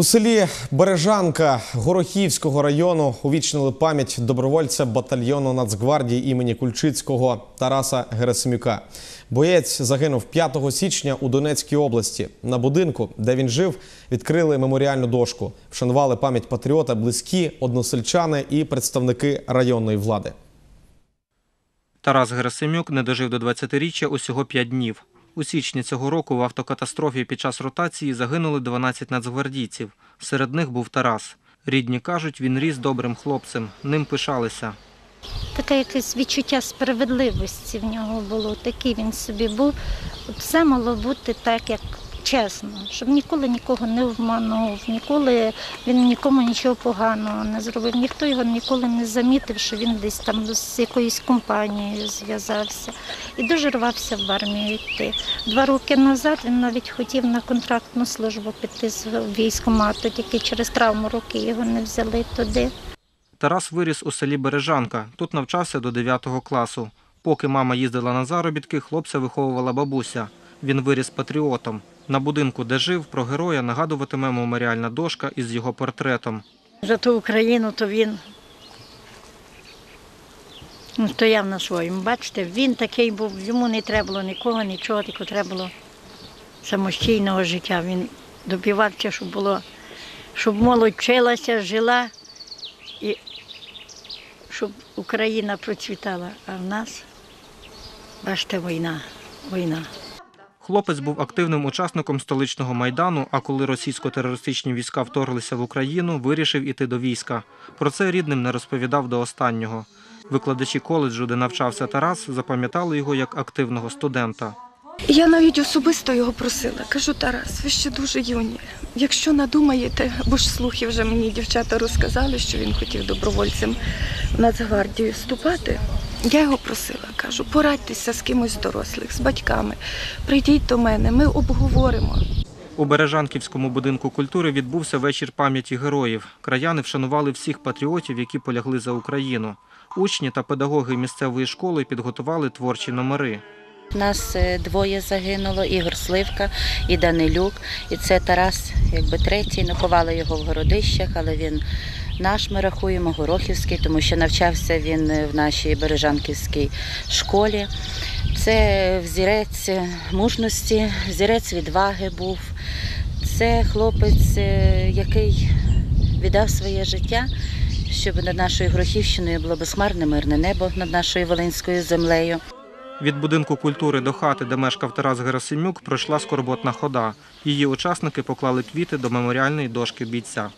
У селі Бережанка Горохівського району увічнили пам'ять добровольця батальйону Нацгвардії імені Кульчицького Тараса Герасимюка. Боєць загинув 5 січня у Донецькій області. На будинку, де він жив, відкрили меморіальну дошку. Вшанували пам'ять патріота близькі, односельчани і представники районної влади. Тарас Герасимюк не дожив до 20-річчя усього 5 днів. У січні цього року в автокатастрофі під час ротації загинули 12 нацгвардійців. Серед них був Тарас. Рідні кажуть, він ріс добрим хлопцем, ним пишалися. Таке якесь відчуття справедливості в нього було. Такий він собі був. Все мало бути так, як чесно, щоб ніколи нікого не обманув, ніколи він нікому нічого поганого не зробив. Ніхто його ніколи не замітив, що він десь там з якоюсь компанією зв'язався. І дуже рвався в армію йти. Два роки назад він навіть хотів на контрактну службу піти з військкомату, тільки через травму руки його не взяли туди. Тарас виріс у селі Бережанка. Тут навчався до 9 класу. Поки мама їздила на заробітки, хлопця виховувала бабуся. Він виріс патріотом. На будинку, де жив, про героя нагадуватиме меморіальна дошка із його портретом. За ту Україну, то він ну, стояв на своєму. Бачите, він такий був, йому не треба було нікого, нічого, тільки треба було самостійного життя. Він добивався, щоб було, щоб молодь вчилася, жила і щоб Україна процвітала. А в нас, бачите, війна, війна. Хлопець був активним учасником столичного майдану. А коли російсько-терористичні війська вторглися в Україну, вирішив іти до війська. Про це рідним не розповідав до останнього. Викладачі коледжу, де навчався Тарас, запам'ятали його як активного студента. Я навіть особисто його просила. Кажу, Тарас, ви ще дуже юні. Якщо надумаєте, бо ж слухи вже мені дівчата розказали, що він хотів добровольцем в Нацгвардію вступати. Я його просила, кажу, порадьтеся з кимось з дорослих, з батьками. Прийдіть до мене, ми обговоримо. У Бережанківському будинку культури відбувся вечір пам'яті героїв. Краяни вшанували всіх патріотів, які полягли за Україну. Учні та педагоги місцевої школи підготували творчі номери. Нас е, двоє загинуло, Ігор Сливка і Данилюк. І це Тарас, якби третій. Ну, ховали його в городищах, але він наш, ми рахуємо, Горохівський, тому що навчався він е, в нашій Бережанківській школі. Це взірець е, мужності, взірець відваги був. Це хлопець, е, який віддав своє життя, щоб над нашою Грохівщиною було безхмарне мирне небо над нашою Волинською землею. Від будинку культури до хати, де мешкав Тарас Герасимюк, пройшла скорботна хода. Її учасники поклали квіти до меморіальної дошки бійця.